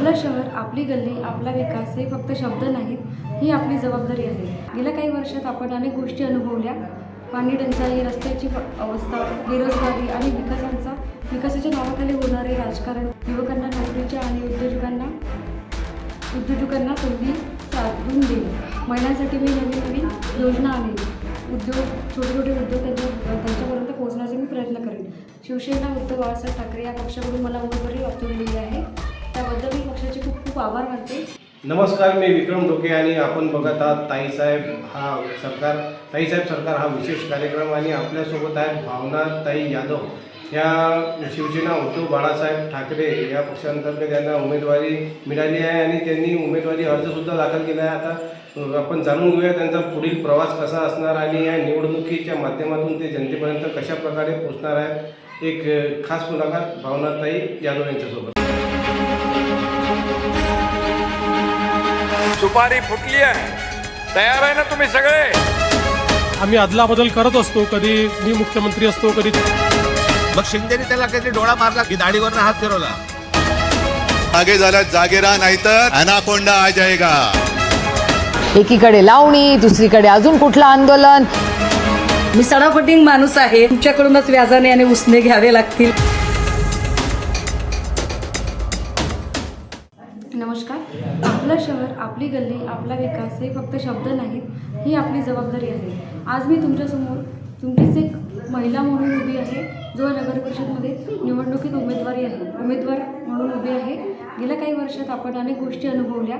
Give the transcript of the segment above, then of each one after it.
आपलं शहर आपली गल्ली आपला विकास हे फक्त शब्द नाहीत ही आपली जबाबदारी आहे. गेल्या काही वर्षात आपण अनेक गोष्टी अनुभवल्या. पाणी टंचाई रस्त्याची अवस्था बेरोजगारी आणि विकासांचा विकासाच्या नावाखाली होणारे राजकारण युवकांना नोकरीच्या आणि उद्योजकांना उद्योजकांना संधी साधून देईल महिलांसाठी मी नवीन नवीन योजना आणेल उद्योग छोटे छोटे उद्योग त्यांच्या त्यांच्यापर्यंत पोहोचण्याचा मी प्रयत्न करेन. शिवसेना उद्धव बाळासाहेब ठाकरे या पक्षाकडून मला उमेदवारी ऑप्शन दिली आहे. त्याबद्दल मी पक्षाचे खूप खूप आभार मानते. नमस्कार मी विक्रम ढोके आणि आपण बघत आहात ताईसाहेब हा सरकार ताईसाहेब सरकार हा विशेष कार्यक्रम आणि आपल्यासोबत आहेत भावना ताई यादव. या शिवसेना उद्धव बाळासाहेब ठाकरे या पक्षांतर्गत यांना उमेदवारी मिळाली आहे आणि त्यांनी उमेदवारी अर्जसुद्धा दाखल केला आहे. आता आपण जाणून घेऊया त्यांचा पुढील प्रवास कसा असणार आणि या निवडणुकीच्या माध्यमातून ते जनतेपर्यंत कशा प्रकारे पोहोचणार आहेत. एक खास मुलाखत भावनाताई यादव यांच्यासोबत. सुपारी फुटली आहे. तयार आहे ना तुम्ही सगळे? आम्ही अदलाबदल करत असतो कधी मी मुख्यमंत्री असतो कधी मग शिंदेने त्याला काहीतरी डोळा मारला की दाढीवरनं हात फिरवला. आगे झाला जागे राहा नाहीतर अनाकोंडा आ जाएगा एकीकडे लावणी दुसरीकडे अजून कुठलं आंदोलन? मी सडापटिंग माणूस आहे. तुमच्याकडूनच व्याजाने आणि उसने घ्यावे लागतील. नमस्कार. आपलं शहर आपली गल्ली आपला विकास हे फक्त शब्द नाहीत ही आपली जबाबदारी आहे. आज मी तुमच्यासमोर तुमचीच एक महिला म्हणून उभी आहे जो नगर परिषदमध्ये निवडणुकीत उमेदवारी आहे. उमेदवार म्हणून उभी आहे. गेल्या काही वर्षात आपण अनेक गोष्टी अनुभवल्या.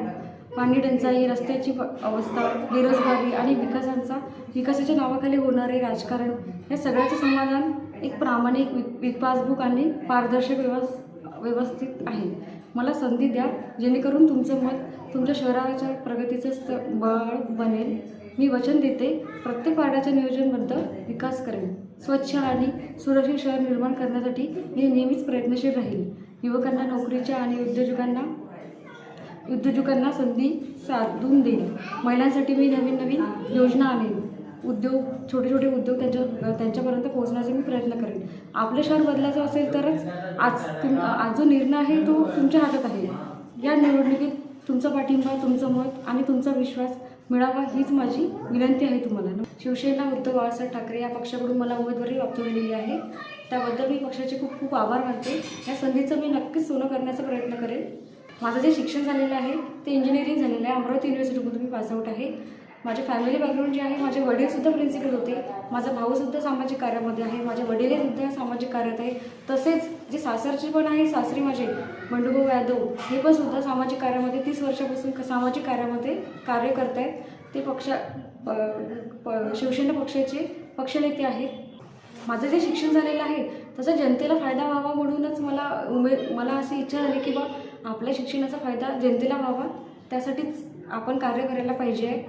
पाणी टंचाई रस्त्याची प- अवस्था बेरोजगारी आणि विकासांचा विकासाच्या नावाखाली होणारे राजकारण या सगळ्याचं समाधान एक प्रामाणिक वि विकासबुक आणि पारदर्शक व्यवस् व्यवस्थित आहे. मला संधी द्या जेणेकरून तुमचं मत तुमच्या शहराच्या प्रगतीचं स्त बळ बनेल. मी वचन देते प्रत्येक वार्डाच्या नियोजनबद्ध विकास करेन स्वच्छ आणि सुरक्षित शहर निर्माण करण्यासाठी मी नेहमीच प्रयत्नशील राहील. युवकांना नोकरीच्या आणि उद्योजकांना उद्योजकांना संधी साधून देईल. महिलांसाठी मी नवीन नवीन योजना आणेन. उद्योग छोटे छोटे उद्योग त्यांच्या त्यांच्यापर्यंत पोहोचण्याचा मी प्रयत्न करेन. आपलं शहर बदलायचं असेल तरच आज तुम आज जो निर्णय आहे तो तुमच्या हातात आहे. या निवडणुकीत तुमचा पाठिंबा तुमचं मत आणि तुमचा विश्वास मिळावा हीच माझी विनंती आहे तुम्हाला. शिवसेना उद्धव बाळासाहेब ठाकरे या पक्षाकडून मला उमेदवारी प्राप्त झालेली आहे. त्याबद्दल मी पक्षाचे खूप खूप आभार मानते. या संधीचं मी नक्कीच सोनं करण्याचा प्रयत्न करेन. माझं जे शिक्षण झालेलं आहे ते इंजिनिअरिंग झालेलं आहे. अमरावती युनिव्हर्सिटीमधून मी पासआउट आहे. माझे फॅमिली बॅकग्राऊंड जे आहे माझे वडीलसुद्धा प्रिन्सिपल होते. माझा भाऊसुद्धा सामाजिक कार्यामध्ये आहे. माझे वडीलसुद्धा सामाजिक कार्यात आहे. तसेच जे सासरचे पण आहे सासरी माझे बंडूभाऊ यादव हे पण सुद्धा सामाजिक कार्यामध्ये तीस वर्षापासून सामाजिक कार्यामध्ये कार्य करत आहेत. ते पक्षा प- प- शिवसेना पक्षाचे पक्षनेते आहेत. माझं जे शिक्षण झालेलं आहे तसं जनतेला फायदा व्हावा म्हणूनच मला उमे मला अशी इच्छा झाली की बा आपल्या शिक्षणाचा फायदा जनतेला व्हावा. त्यासाठीच आपण कार्य करायला पाहिजे